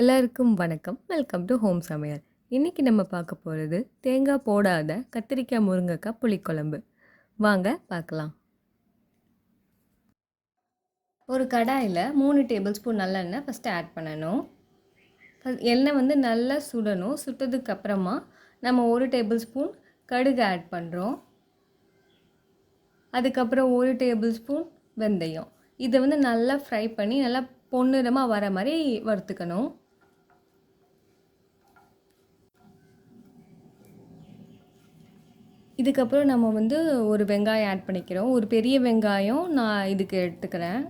எல்லாருக்கும் வணக்கம். Welcome to home சமையல் இன்றைக்கி நம்ம பார்க்க போகிறது தேங்காய் போடாத கத்திரிக்காய் முருங்கைக்காய் புளிக்குழம்பு. வாங்க பார்க்கலாம். ஒரு கடாயில் மூணு டேபிள் ஸ்பூன் நல்லெண்ணெய் ஃபஸ்ட்டு ஆட் பண்ணணும். எண்ணெய் வந்து நல்லா சுடணும். சுட்டதுக்கு அப்புறமா நம்ம ஒரு டேபிள் ஸ்பூன் கடுகு ஆட் பண்ணுறோம் அதுக்கப்புறம் ஒரு டேபிள் ஸ்பூன் வெந்தயம். இதை வந்து நல்லா ஃப்ரை பண்ணி நல்லா பொன்னிறமாக வர மாதிரி வறுத்துக்கணும். இதுக்கப்புறம் நம்ம வந்து ஒரு வெங்காயம் ஆட் பண்ணிக்கிறோம். ஒரு பெரிய வெங்காயம் நான் இதுக்கு எடுத்துக்கிறேன்.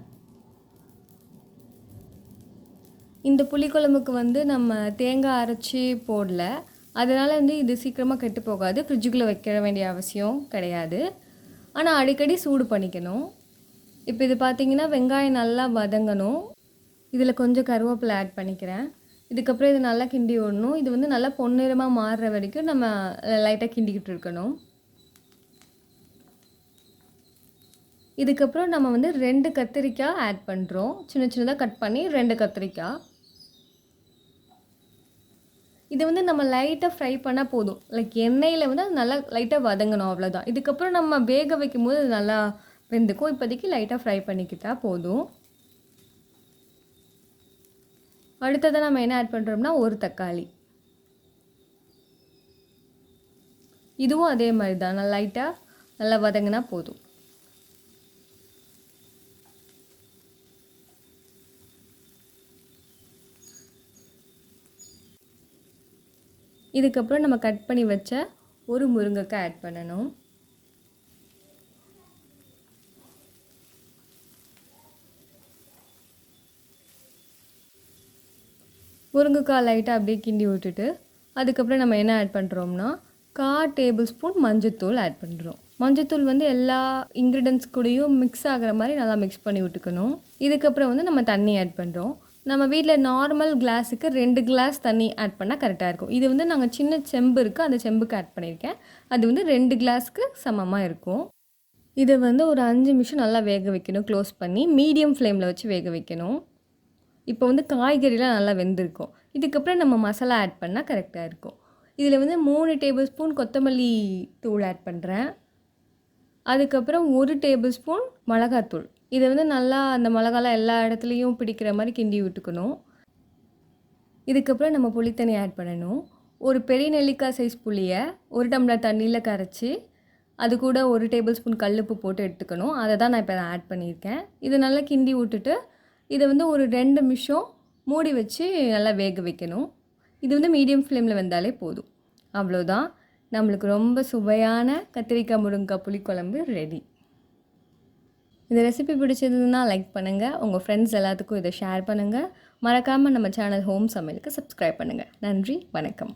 இந்த புளிக்குழம்புக்கு வந்து நம்ம தேங்காய் அரைச்சி போடல. அதனால் வந்து இது சீக்கிரமாக கெட்டு போகாது. ஃப்ரிட்ஜுக்குள்ளே வைக்க வேண்டிய அவசியம் கிடையாது. ஆனால் அடிக்கடி சூடு பண்ணிக்கணும். இப்போ இது பார்த்திங்கன்னா வெங்காயம் நல்லா வதங்கணும். இதில் கொஞ்சம் கருவேப்பிலை ஆட் பண்ணிக்கிறேன். இதுக்கப்புறம் இது நல்லா கிண்டி விடணும். இது வந்து நல்லா பொன்னிறமாக மாறுற வரைக்கும் நம்ம லைட்டாக கிண்டிக்கிட்டு இருக்கணும். இதுக்கப்புறம் நம்ம வந்து ரெண்டு கத்திரிக்காய் ஆட் பண்ணுறோம் சின்ன சின்னதாக கட் பண்ணி ரெண்டு கத்திரிக்காய். இது வந்து நம்ம லைட்டாக ஃப்ரை பண்ணால் போதும். லைக் எண்ணெயில் வந்து அது நல்லா லைட்டாக வதங்கணும் அவ்வளோதான் இதுக்கப்புறம் நம்ம வேக வைக்கும் போது அது நல்லா வெந்துக்கும். இப்போதைக்கு லைட்டாக ஃப்ரை பண்ணிக்கிட்டால் போதும். அடுத்ததாக நம்ம என்ன ஆட் பண்ணுறோம்னா ஒரு தக்காளி. இதுவும் அதே மாதிரி தான் நல்லா லைட்டாக நல்லா வதங்கினா போதும். இதுக்கப்புறம் நம்ம கட் பண்ணி வச்ச ஒரு முருங்கைக்காய் ஆட் பண்ணணும். முருங்கைக்காய் லைட்டாக அப்படியே கிண்டி விட்டுட்டு அதுக்கப்புறம் நம்ம என்ன ஆட் பண்ணுறோம்னா கா டேபிள் ஸ்பூன் மஞ்சத்தூள் ஆட் பண்ணுறோம் மஞ்சத்தூள் வந்து எல்லா இன்க்ரீடியன்ஸ் கூடயும் மிக்ஸ் ஆகிற மாதிரி நல்லா மிக்ஸ் பண்ணி விட்டுக்கணும். இதுக்கப்புறம் வந்து நம்ம தண்ணி ஆட் பண்ணுறோம் நம்ம வீட்டில் நார்மல் கிளாஸுக்கு ரெண்டு கிளாஸ் தண்ணி ஆட் பண்ணால் கரெக்டாக இருக்கும். இது வந்து நாங்கள் சின்ன செம்பு இருக்குது அந்த செம்புக்கு ஆட் பண்ணியிருக்கேன் அது வந்து ரெண்டு கிளாஸ்க்கு சமமாக இருக்கும். இதை வந்து ஒரு அஞ்சு நிமிஷம் நல்லா வேக வைக்கணும் க்ளோஸ் பண்ணி மீடியம் ஃப்ளேமில் வச்சு வேக வைக்கணும். இப்போ வந்து காய்கறிலாம் நல்லா வெந்திருக்கும். இதுக்கப்புறம் நம்ம மசாலா ஆட் பண்ணால் கரெக்டாக இருக்கும். இதில் வந்து மூணு டேபிள் ஸ்பூன் கொத்தமல்லி தூள் ஆட் பண்ணுறேன் அதுக்கப்புறம் ஒரு டேபிள் ஸ்பூன் மிளகாத்தூள். இதை வந்து நல்லா அந்த மிளகாலாம் எல்லா இடத்துலையும் பிடிக்கிற மாதிரி கிண்டி விட்டுக்கணும். இதுக்கப்புறம் நம்ம புளித்தண்ணி ஆட் பண்ணணும். ஒரு பெரிய நெல்லிக்காய் சைஸ் புளியை ஒரு டம்ளர் தண்ணியில் கரைச்சி அது கூட ஒரு டேபிள் ஸ்பூன் கல்லுப்பு போட்டு எடுத்துக்கணும். அதை தான் நான் இப்போ ஆட் பண்ணியிருக்கேன். இதை நல்லா கிண்டி விட்டுட்டு இதை வந்து ஒரு ரெண்டு நிமிஷம் மூடி வச்சு நல்லா வேக வைக்கணும். இது வந்து மீடியம் ஃப்ளேமில் வந்தாலே போதும். அவ்வளோதான் நம்மளுக்கு ரொம்ப சுவையான கத்திரிக்காய் முருங்கைக்காய் புளிக்குழம்பு ரெடி இந்த ரெசிபி பிடிச்சதுன்னா லைக் பண்ணுங்கள் உங்கள் ஃப்ரெண்ட்ஸ் எல்லாத்துக்கும் இதை ஷேர் பண்ணுங்கள் மறக்காமல் நம்ம சேனல் ஹோம் சமையலுக்கு சப்ஸ்கிரைப் பண்ணுங்கள் நன்றி வணக்கம்.